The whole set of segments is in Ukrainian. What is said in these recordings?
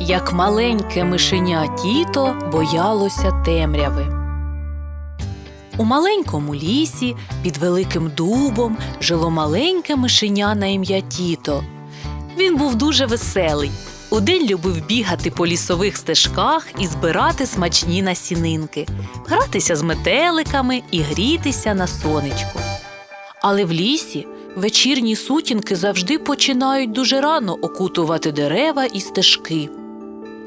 як маленьке мишеня тіто боялося темряви. У маленькому лісі під великим дубом жило маленьке мишеня на ім'я Тіто. Він був дуже веселий. Удень любив бігати по лісових стежках і збирати смачні насінинки, гратися з метеликами і грітися на сонечку. Але в лісі вечірні сутінки завжди починають дуже рано окутувати дерева і стежки.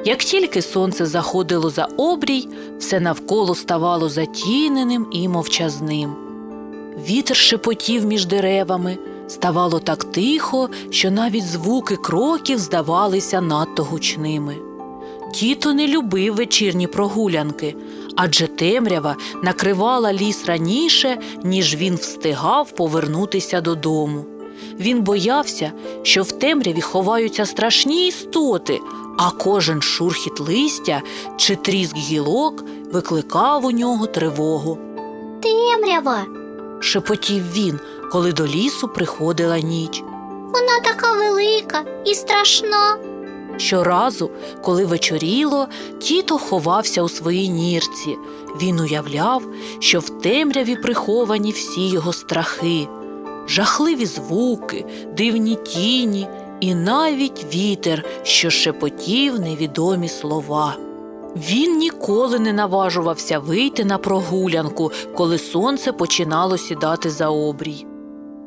Як тільки сонце заходило за обрій, все навколо ставало затіненим і мовчазним. Вітер шепотів між деревами, ставало так тихо, що навіть звуки кроків здавалися надто гучними. Тіто не любив вечірні прогулянки, адже темрява накривала ліс раніше, ніж він встигав повернутися додому. Він боявся, що в темряві ховаються страшні істоти, а кожен шурхіт листя чи тріск гілок викликав у нього тривогу. Темрява. Шепотів він, коли до лісу приходила ніч. Вона така велика і страшна. Щоразу, коли вечоріло, тіто ховався у своїй нірці. Він уявляв, що в темряві приховані всі його страхи, жахливі звуки, дивні тіні і навіть вітер, що шепотів невідомі слова. Він ніколи не наважувався вийти на прогулянку, коли сонце починало сідати за обрій.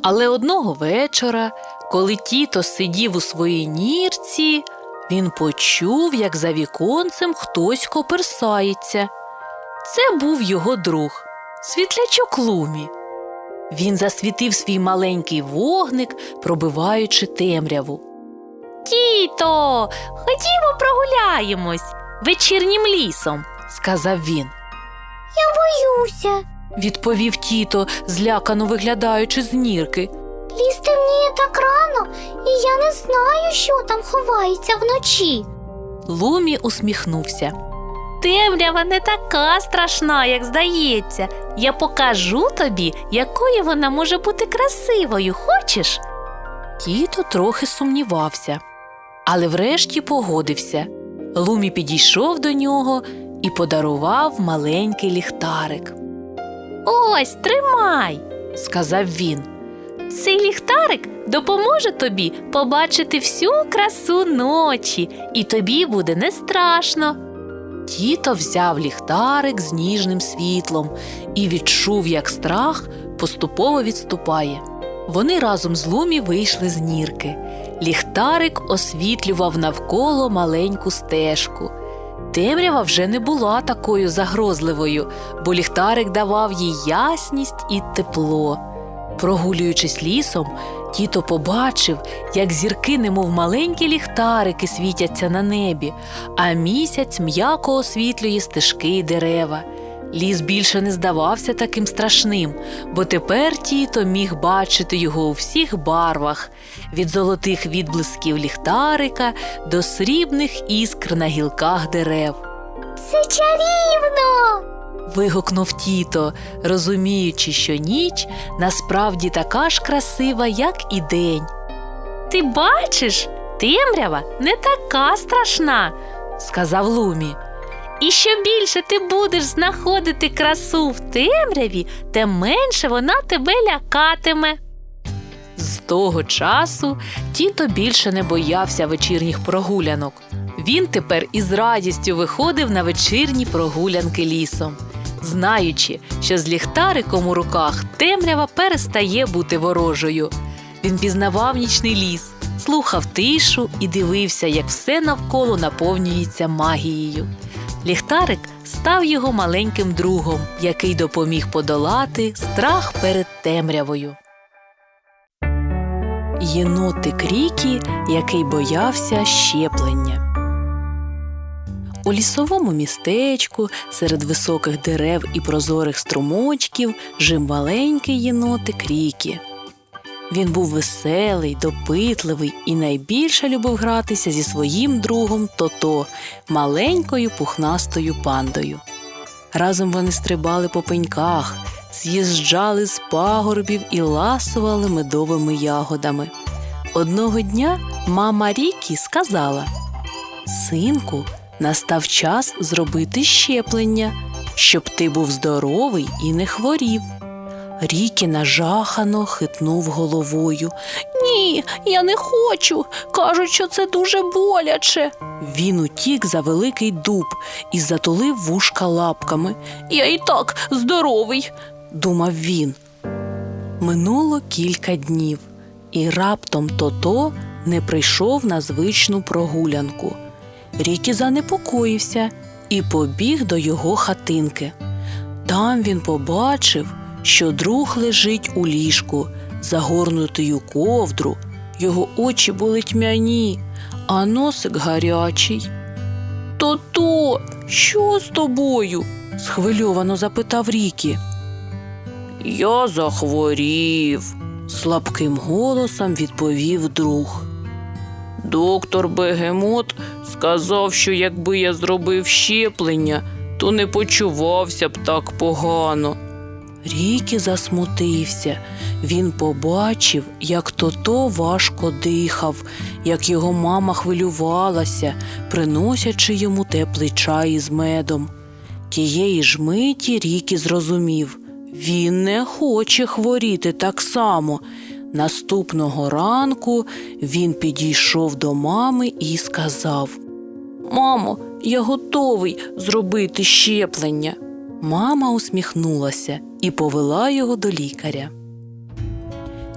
Але одного вечора, коли тіто сидів у своїй нірці, він почув, як за віконцем хтось коперсається. Це був його друг, світлячок Лумі. Він засвітив свій маленький вогник, пробиваючи темряву. Тіто, ходімо прогуляємось вечірнім лісом, сказав він. Я Боюся. Відповів тіто, злякано виглядаючи з нірки. Ліс темніє так рано, і я не знаю, що там ховається вночі. Лумі усміхнувся. Темрява не така страшна, як здається. Я покажу тобі, якою вона може бути красивою. Хочеш? Тіто трохи сумнівався, але врешті погодився. Лумі підійшов до нього і подарував маленький ліхтарик. Ось, тримай, сказав він. Цей ліхтарик допоможе тобі побачити всю красу ночі, і тобі буде не страшно. Тіто взяв ліхтарик з ніжним світлом і відчув, як страх поступово відступає. Вони разом з Лумі вийшли з нірки. Ліхтарик освітлював навколо маленьку стежку. Темрява вже не була такою загрозливою, бо ліхтарик давав їй ясність і тепло. Прогулюючись лісом, тіто побачив, як зірки, немов маленькі ліхтарики, світяться на небі, а місяць м'яко освітлює стежки й дерева. Ліс більше не здавався таким страшним, бо тепер тіто міг бачити його у всіх барвах від золотих відблисків ліхтарика до срібних іскр на гілках дерев. Це чарівно. Вигукнув тіто, розуміючи, що ніч насправді така ж красива, як і день. Ти бачиш, темрява не така страшна, сказав Лумі. І що більше ти будеш знаходити красу в темряві, тим менше вона тебе лякатиме. З того часу тіто більше не боявся вечірніх прогулянок. Він тепер із радістю виходив на вечірні прогулянки лісом, знаючи, що з ліхтариком у руках темрява перестає бути ворожою. Він пізнавав нічний ліс, слухав тишу і дивився, як все навколо наповнюється магією. Ліхтарик став його маленьким другом, який допоміг подолати страх перед темрявою. Єнотик Рікі, який боявся щеплення. У лісовому містечку серед високих дерев і прозорих струмочків жив маленький єнотик Рікі. Він був веселий, допитливий і найбільше любив гратися зі своїм другом Тото, маленькою пухнастою пандою. Разом вони стрибали по пеньках, з'їжджали з пагорбів і ласували медовими ягодами. Одного дня мама Рікі сказала: Синку, настав час зробити щеплення, щоб ти був здоровий і не хворів. Рікі нажахано хитнув головою. Ні, я не хочу. Кажуть, що це дуже боляче. Він утік за великий дуб і затулив вушка лапками. Я і так здоровий, думав він. Минуло кілька днів, і раптом Тото не прийшов на звичну прогулянку. Рікі занепокоївся і побіг до його хатинки. Там він побачив, що друг лежить у ліжку, загорнутий у ковдру. Його очі були тьмяні, а носик гарячий. Тото, що з тобою? схвильовано запитав Рікі. Я захворів, слабким голосом відповів друг. Доктор Бегемот сказав, що якби я зробив щеплення, то не почувався б так погано. Рікі засмутився. Він побачив, як тото важко дихав, як його мама хвилювалася, приносячи йому теплий чай із медом. Тієї ж миті Рікі зрозумів він не хоче хворіти так само. Наступного ранку він підійшов до мами і сказав: Мамо, я готовий зробити щеплення. Мама усміхнулася і повела його до лікаря.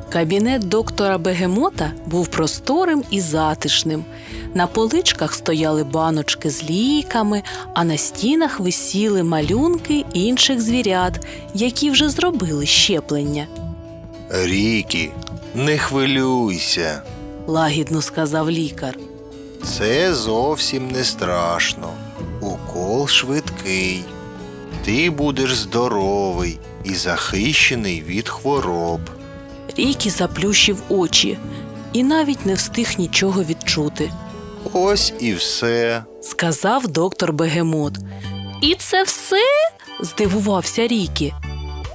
Кабінет доктора Бегемота був просторим і затишним. На поличках стояли баночки з ліками, а на стінах висіли малюнки інших звірят, які вже зробили щеплення, Рікі, не хвилюйся. лагідно сказав лікар. Це зовсім не страшно. Укол швидкий. Ти будеш здоровий і захищений від хвороб. Рікі заплющив очі і навіть не встиг нічого відчути, Ось і все. сказав доктор Бегемот. І це все? здивувався Рікі.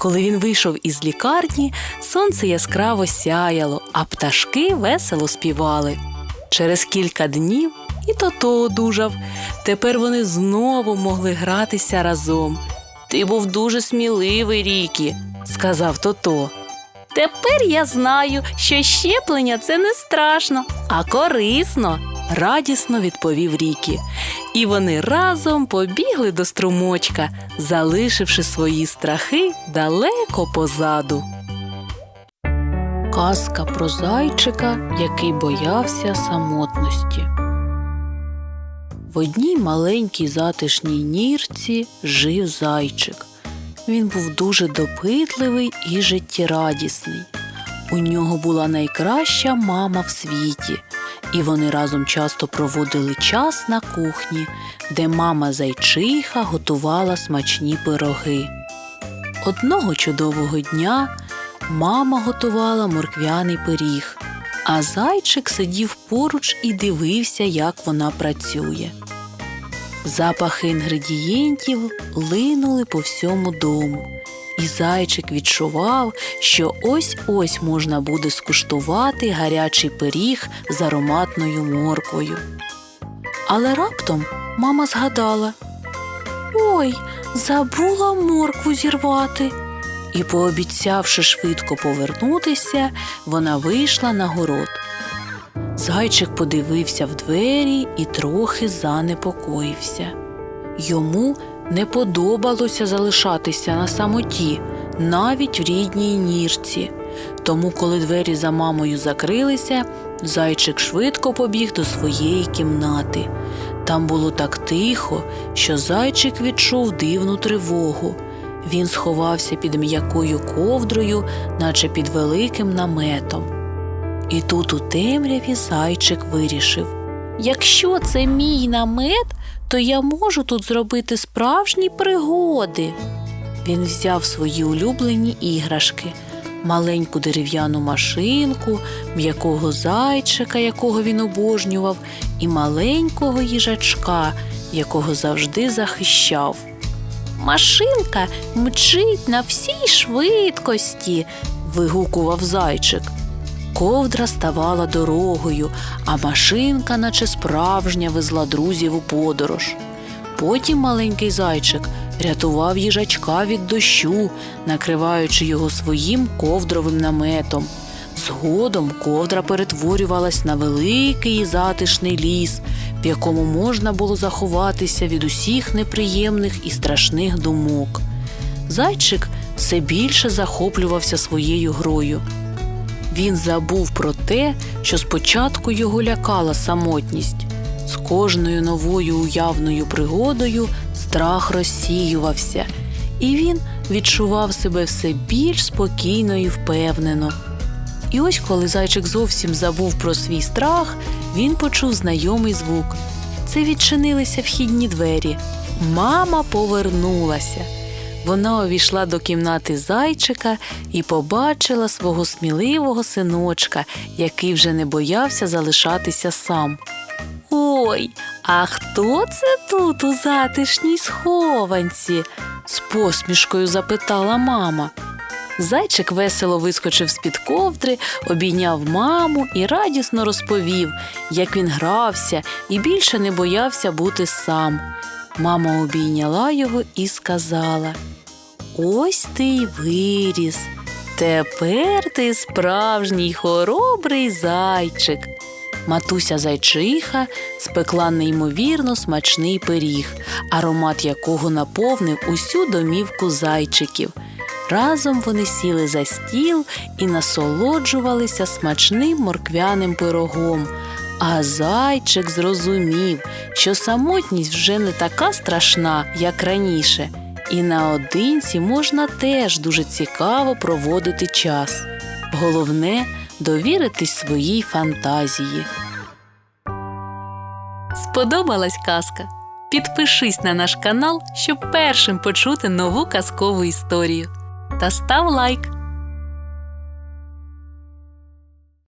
Коли він вийшов із лікарні, сонце яскраво сяяло, а пташки весело співали. Через кілька днів і тото одужав. Тепер вони знову могли гратися разом. Ти був дуже сміливий, Рікі, сказав тото. Тепер я знаю, що щеплення це не страшно, а корисно, радісно відповів Рікі. І вони разом побігли до струмочка, залишивши свої страхи далеко позаду. Казка про зайчика, який боявся самотності. В одній маленькій затишній нірці жив зайчик. Він був дуже допитливий і життєрадісний. У нього була найкраща мама в світі, і вони разом часто проводили час на кухні, де мама зайчиха готувала смачні пироги. Одного чудового дня мама готувала морквяний пиріг, а зайчик сидів поруч і дивився, як вона працює. Запахи інгредієнтів линули по всьому дому, і зайчик відчував, що ось-ось можна буде скуштувати гарячий пиріг з ароматною морквою. Але раптом мама згадала Ой, забула моркву зірвати. І, пообіцявши швидко повернутися, вона вийшла на город. Зайчик подивився в двері і трохи занепокоївся. Йому не подобалося залишатися на самоті, навіть в рідній нірці. Тому, коли двері за мамою закрилися, зайчик швидко побіг до своєї кімнати. Там було так тихо, що зайчик відчув дивну тривогу. Він сховався під м'якою ковдрою, наче під великим наметом. І тут у темряві зайчик вирішив: якщо це мій намет, то я можу тут зробити справжні пригоди. Він взяв свої улюблені іграшки, маленьку дерев'яну машинку, м'якого зайчика, якого він обожнював, і маленького їжачка, якого завжди захищав. Машинка мчить на всій швидкості, вигукував зайчик. Ковдра ставала дорогою, а машинка, наче справжня, везла друзів у подорож. Потім маленький зайчик рятував їжачка від дощу, накриваючи його своїм ковдровим наметом. Згодом ковдра перетворювалась на великий і затишний ліс, в якому можна було заховатися від усіх неприємних і страшних думок. Зайчик все більше захоплювався своєю грою. Він забув про те, що спочатку його лякала самотність. З кожною новою уявною пригодою страх розсіювався, і він відчував себе все більш спокійно і впевнено. І ось, коли зайчик зовсім забув про свій страх, він почув знайомий звук. Це відчинилися вхідні двері. Мама повернулася. Вона увійшла до кімнати зайчика і побачила свого сміливого синочка, який вже не боявся залишатися сам. Ой, а хто це тут у затишній схованці? з посмішкою запитала мама. Зайчик весело вискочив з-під ковдри, обійняв маму і радісно розповів, як він грався і більше не боявся бути сам. Мама обійняла його і сказала: Ось ти й виріс. Тепер ти справжній хоробрий зайчик. Матуся зайчиха спекла неймовірно смачний пиріг, аромат якого наповнив усю домівку зайчиків. Разом вони сіли за стіл і насолоджувалися смачним морквяним пирогом. А зайчик зрозумів, що самотність вже не така страшна, як раніше, і наодинці можна теж дуже цікаво проводити час. Головне довіритись своїй фантазії. Сподобалась казка? Підпишись на наш канал, щоб першим почути нову казкову історію. Та став лайк.